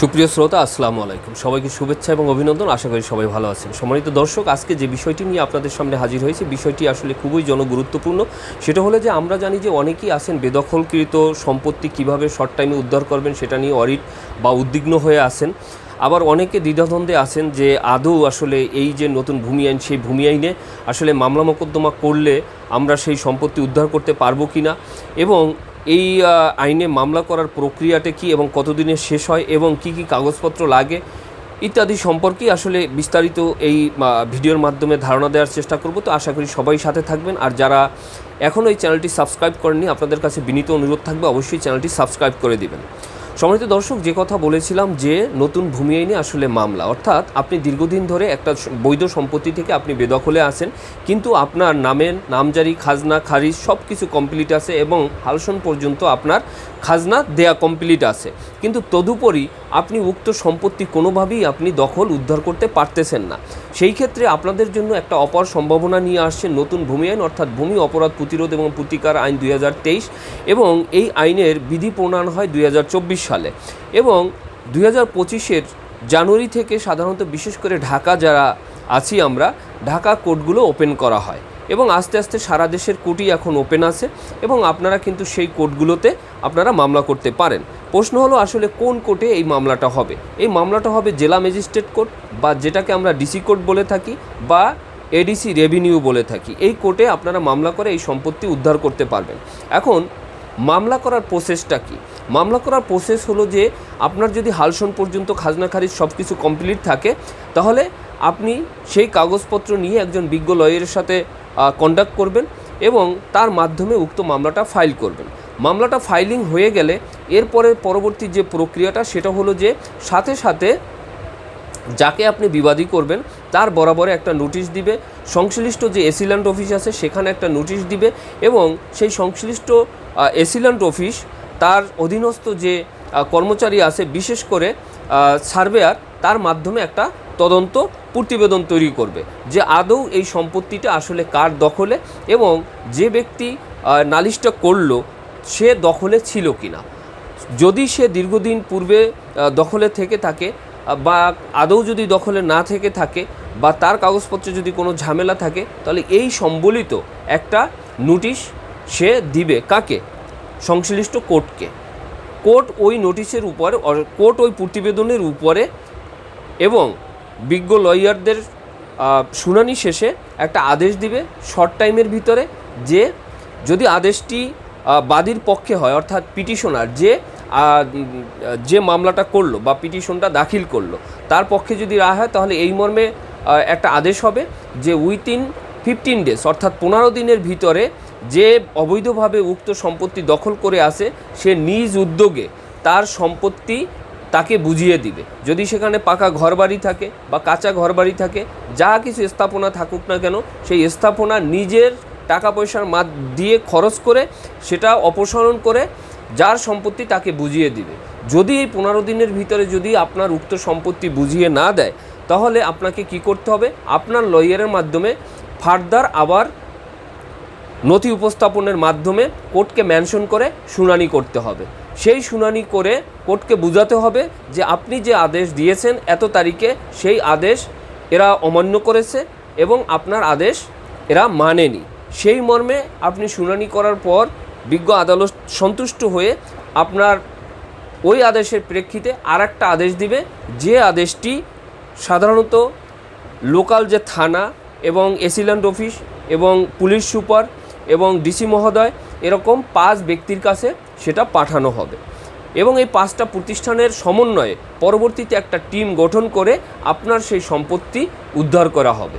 সুপ্রিয় শ্রোতা, আসসালামু আলাইকুম। সবাইকে শুভেচ্ছা এবং অভিনন্দন। আশা করি সবাই ভালো আছেন। সম্মানিত দর্শক, আজকে যে বিষয়টি নিয়ে আপনাদের সামনে হাজির হয়েছে, বিষয়টি আসলে খুবই জনগুরুত্বপূর্ণ। সেটা হলো যে, আমরা জানি যে অনেকেই আছেন বেদখলকৃত, সম্পত্তি কীভাবে শর্ট টাইমে উদ্ধার করবেন সেটা নিয়ে অডিট বা উদ্বিগ্ন হয়ে আছেন। আবার অনেকে দ্বিধাদ্বন্দ্বে আছেন যে আদৌ আসলে এই যে নতুন ভূমি আইন, সেই ভূমি আইনে আসলে মামলা মোকদ্দমা করলে আমরা সেই সম্পত্তি উদ্ধার করতে পারব কি না এবং এই আইনে মামলা করার প্রক্রিয়াটা কি এবং কতদিনে শেষ হয় এবং কি কি কাগজপত্র লাগে ইত্যাদি সম্পর্কে আসলে বিস্তারিত এই ভিডিওর মাধ্যমে ধারণা দেওয়ার চেষ্টা করব। তো আশা করি সবাই সাথে থাকবেন। আর যারা এখনও এই চ্যানেলটি সাবস্ক্রাইব করেননি, আপনাদের কাছে বিনীত অনুরোধ থাকবে, অবশ্যই চ্যানেলটি সাবস্ক্রাইব করে দিবেন। সম্মানিত দর্শক, যে কথা বলেছিলাম যে নতুন ভূমি আইনে আসলে মামলা, অর্থাৎ আপনি দীর্ঘদিন ধরে একটা বৈধ সম্পত্তি থেকে আপনি বেদখলে আছেন, কিন্তু আপনার নামের নামজারি, খাজনা, খারিজ সব কিছু কমপ্লিট আছে এবং হালসন পর্যন্ত আপনার খাজনা দেয়া কমপ্লিট আছে। কিন্তু তদুপরি আপনি উক্ত সম্পত্তি কোনোভাবেই আপনি দখল উদ্ধার করতে পারতেছেন না। সেই ক্ষেত্রে আপনাদের জন্য একটা অপার সম্ভাবনা নিয়ে আসছে নতুন ভূমি আইন, অর্থাৎ ভূমি অপরাধ প্রতিরোধ এবং প্রতিকার আইন দুই হাজার তেইশ এবং এই আইনের বিধি প্রণয়ন হয় দুই হাজার চব্বিশ সালে। এবং দুই হাজার পঁচিশের জানুয়ারি থেকে সাধারণত বিশেষ করে ঢাকা যারা আছি আমরা, ঢাকা কোর্টগুলো ওপেন করা হয়। এবং আস্তে আস্তে সারা দেশের কোর্টই এখন ওপেন আছে এবং আপনারা কিন্তু সেই কোর্টগুলোতে আপনারা মামলা করতে পারেন। প্রশ্ন হলো আসলে কোন কোর্টে এই মামলাটা হবে? এই মামলাটা হবে জেলা ম্যাজিস্ট্রেট কোর্ট বা যেটাকে আমরা ডিসি কোর্ট বলে থাকি বা এডিসি রেভিনিউ বলে থাকি। এই কোর্টে আপনারা মামলা করে এই সম্পত্তি উদ্ধার করতে পারবেন। এখন মামলা করার প্রসেসটা কি? মামলা করার প্রসেস হলো যে, আপনার যদি হালসন পর্যন্ত খাজনা খারিজ সব কিছু কমপ্লিট থাকে, তাহলে আপনি সেই কাগজপত্র নিয়ে একজন বিজ্ঞ লয়ারের সাথে কন্ডাক্ট করবেন এবং তার মাধ্যমে উক্ত মামলাটা ফাইল করবেন। মামলাটা ফাইলিং হয়ে গেলে এরপরে পরবর্তী যে প্রক্রিয়াটা, সেটা হলো যে, সাথে সাথে যাকে আপনি বিবাদী করবেন, তার বরাবরে একটা নোটিশ দিবে। সংশ্লিষ্ট যে এসিল্যান্ড অফিস আছে, সেখানে একটা নোটিশ দিবে এবং সেই সংশ্লিষ্ট এসিল্যান্ড অফিস, তার অধীনস্থ যে কর্মচারী আছে, বিশেষ করে সার্ভেয়ার, তার মাধ্যমে একটা তদন্ত প্রতিবেদন তৈরি করবে যে আদৌ এই সম্পত্তিটা আসলে কার দখলে এবং যে ব্যক্তি নালিশটা করল, সে দখলে ছিল কি না যদি সে দীর্ঘদিন পূর্বে দখলে থেকে থাকে, বা আদৌ যদি দখলে না থেকে থাকে, বা তার কাগজপত্রে যদি কোনো ঝামেলা থাকে, তাহলে এই সম্বলিত একটা নোটিশ সে দিবে কাকে? সংশ্লিষ্ট কোর্টকে। কোর্ট ওই নোটিশের উপরে কোর্ট ওই প্রতিবেদনের উপরে এবং বিজ্ঞ লয়ারদের শুনানি শেষে একটা আদেশ দিবে শর্ট টাইমের ভিতরে যে যদি আদেশটি বাদীর পক্ষে হয়, অর্থাৎ পিটিশনার যে যে মামলাটা করল বা পিটিশনটা দাখিল করল, তার পক্ষে যদি রায় হয়, তাহলে এই মর্মে একটা আদেশ হবে যে উইথিন ফিফটিন ডেজ, অর্থাৎ পনেরো দিনের ভিতরে যে অবৈধভাবে উক্ত সম্পত্তি দখল করে আসে, সে নিজ উদ্যোগে তার সম্পত্তি তাকে বুঝিয়ে দিবে। যদি সেখানে পাকা ঘরবাড়ি থাকে বা কাঁচা ঘরবাড়ি থাকে, যা কিছু স্থাপনা থাকুক না কেন, সেই স্থাপনা নিজের টাকা পয়সার মাদ, দিয়ে খরচ করে সেটা অপসারণ করে যার সম্পত্তি তাকে বুঝিয়ে দিবে। যদি এই পনেরো দিনের ভিতরে যদি আপনার উক্ত সম্পত্তি বুঝিয়ে না দেয়, তাহলে আপনাকে কি করতে হবে? আপনার লয়ারের মাধ্যমে ফার্দার আবার নথি উপস্থাপনের মাধ্যমে কোর্টকে মেনশন করে শুনানি করতে হবে। সেই শুনানি করে কোর্টকে বোঝাতে হবে যে আপনি যে আদেশ দিয়েছেন এত তারিখে, সেই আদেশ এরা অমান্য করেছে এবং আপনার আদেশ এরা মানেনি। সেই মর্মে আপনি শুনানি করার পর বিজ্ঞ আদালত সন্তুষ্ট হয়ে আপনার ওই আদেশের প্রেক্ষিতে আর একটা আদেশ দিবে। যে আদেশটি সাধারণত লোকাল যে থানা এবং এসিল্যান্ড অফিস এবং পুলিশ সুপার এবং ডিসি মহোদয় এরকম পাঁচ ব্যক্তির কাছে সেটা পাঠানো হবে। এবং এই পাঁচটা প্রতিষ্ঠানের সমন্বয়ে পরবর্তীতে একটা টিম গঠন করে আপনার সেই সম্পত্তি উদ্ধার করা হবে।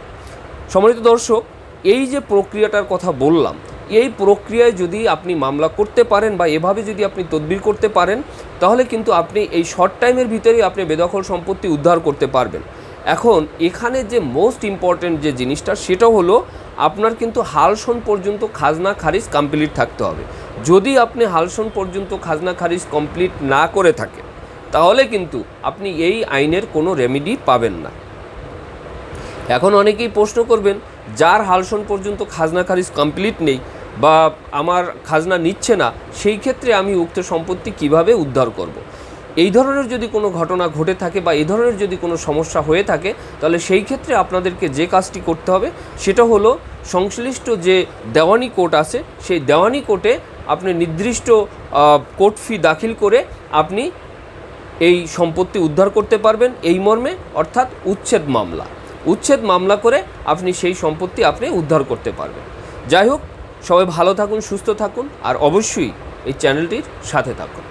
সম্মানিত দর্শক, এই যে প্রক্রিয়াটার কথা বললাম, এই প্রক্রিয়ায় যদি আপনি মামলা করতে পারেন বা এভাবে যদি আপনি তদবির করতে পারেন, তাহলে কিন্তু আপনি এই শর্ট টাইমের ভিতরেই আপনি বেদখল সম্পত্তি উদ্ধার করতে পারবেন। এখন, এখানে যে মোস্ট ইম্পর্ট্যান্ট যে জিনিসটা, সেটা হলো আপনার কিন্তু হালসন পর্যন্ত খাজনা খারিজ কমপ্লিট থাকতে হবে যদি আপনি হালসন পর্যন্ত খাজনা খারিজ কমপ্লিট না করে থাকেন, তাহলে কিন্তু আপনি এই আইনের কোনো রেমেডি পাবেন না এখন অনেকেই প্রশ্ন করবেন, যার হালসন পর্যন্ত খাজনা খারিজ কমপ্লিট নেই বা আমার খাজনা নিচ্ছে না, সেই ক্ষেত্রে আমি উক্ত সম্পত্তি কীভাবে উদ্ধার করব। এই ধরনের যদি কোনো ঘটনা ঘটে থাকে বা এই ধরনের যদি কোনো সমস্যা হয়ে থাকে, তাহলে সেই ক্ষেত্রে আপনাদেরকে যে কাজটি করতে হবে, সেটা হলো সংশ্লিষ্ট যে দেওয়ানি কোর্ট আছে, সেই দেওয়ানি কোর্টে আপনি নির্দিষ্ট কোর্ট ফি দাখিল করে আপনি এই সম্পত্তি উদ্ধার করতে পারবেন এই মর্মে, অর্থাৎ উচ্ছেদ মামলা। উচ্ছেদ মামলা করে আপনি সেই সম্পত্তি আপনি উদ্ধার করতে পারবেন। যাই হোক, সবাই ভালো থাকুন, সুস্থ থাকুন, আর অবশ্যই এই চ্যানেলটির সাথে থাকুন।